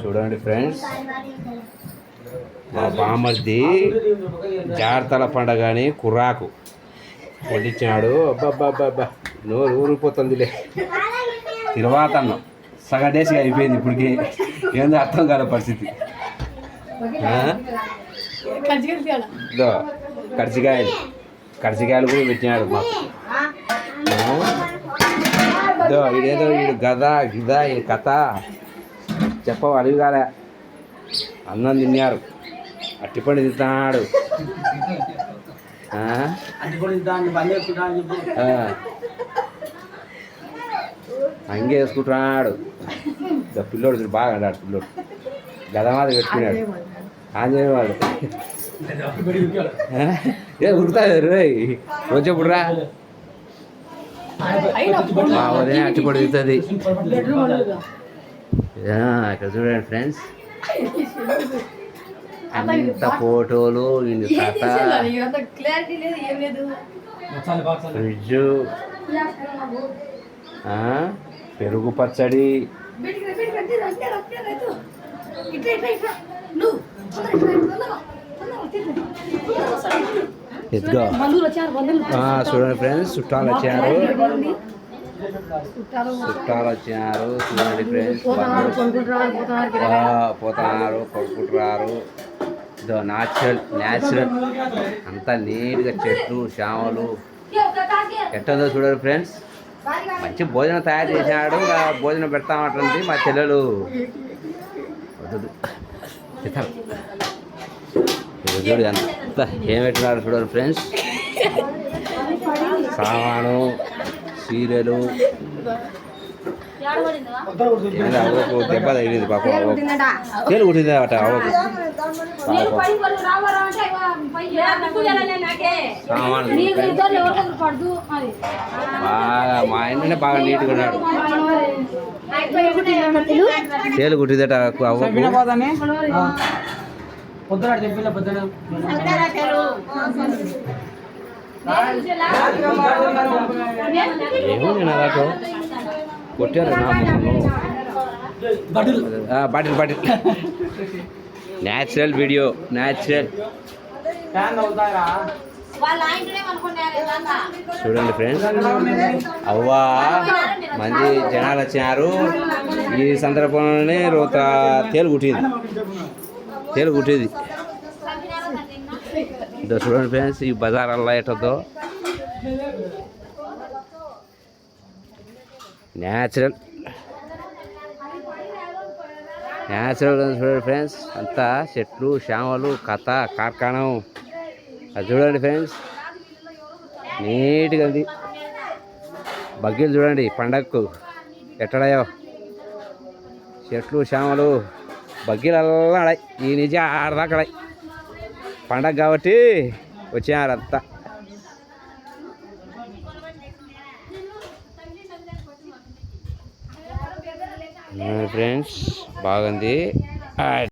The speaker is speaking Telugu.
చూడండి ఫ్రెండ్స్. మా బామ్మది జాగ్రత్తల పండగ అని కుర్రాకు వండించినాడు అబ్బాబ్బాబ్బా నోరు ఊరిపోతుందిలే. తర్వాత అన్నం సగం డేస్గా అయిపోయింది ఇప్పటికి. ఏందో అర్థం కాల పరిస్థితి. ఇదో కర్జికాయలు కర్జికాయలు కూడా పెట్టినాడు మాకు. ఇదో ఇదేదో వీడు గద గిద ఈ కథ. చెప్పవు అడివి కాలే అన్నం తిన్నారు. అట్టిపండి తింటున్నాడు. అంగే వేసుకుంటున్నాడు. పిల్లోడు చూడు బాగా అన్నాడు పిల్లోడు. గద మాది పెట్టుకున్నాడు. ఆంజనేయ వాడు? ఏ ఉరుకుతాడు రోయ్ వచ్చేప్పుడు రా మా వదిన అట్టిపొడి దిగుతుంది ఇక్కడ చూడండి ఫ్రెండ్స్. అంత ఫోటోలు ఇన్ని కథ ఫ్రిడ్జ్. ఆ, పెరుగు పచ్చడి. చూడండి ఫ్రెండ్స్ చుట్టాలు వచ్చారు. చుట్టాలు వచ్చారు చూడండి ఫ్రెండ్స్ పోతున్నారు కొడుకుంటున్నారు ఇదో న్యాచురల్ న్యాచురల్ అంతా నీట్గా చెట్లు శ్యామలు. ఎట్టుందో చూడండి ఫ్రెండ్స్ మంచి భోజనం తయారు చేసినాడు భోజనం పెడతామంటుంది మా చెల్లెలు. చూడు ఎంత ఏం పెట్టినాడు చూడండి ఫ్రెండ్స్ సామాను. చీరలు ఏంది అవ్వకు దెబ్బ తగిలింది పాపం అవ్వకు. తేలు కుట్టింది అట బాగా మా ఆయననే బాగా నీట్గా ఉన్నాడు. తేలు కుట్టిందట చెప్పిన పొద్దున. ఏముంది నా దాంట్లో కొట్టారు నా bottle bottle natural video natural చూడండి ఫ్రెండ్స్ అవ్వా మంచి జనాలు వచ్చినారు. ఈ సందర్భంలోనే రోత తేలు కుట్టింది తేలు కుట్టింది ఇదో చూడండి ఫ్రెండ్స్ ఈ బజార్ అల్లా ఎట్టదో న్యాచురల్ న్యాచురల్ చూడండి ఫ్రెండ్స్. అంతా చెట్లు శ్యామలు కథ కార్ఖానం. అది చూడండి ఫ్రెండ్స్. నీట్గా ఉంది. బగ్గీలు చూడండి పండగకు ఎట్టడాయో. చెట్లు శ్యామలు బగ్గీలు అల్లాడాయి ఈ నిజ ఆడదాకడాయి పండగ కాబట్టి వచ్చారు అంతా ఫ్రెండ్స్ బాగుంది.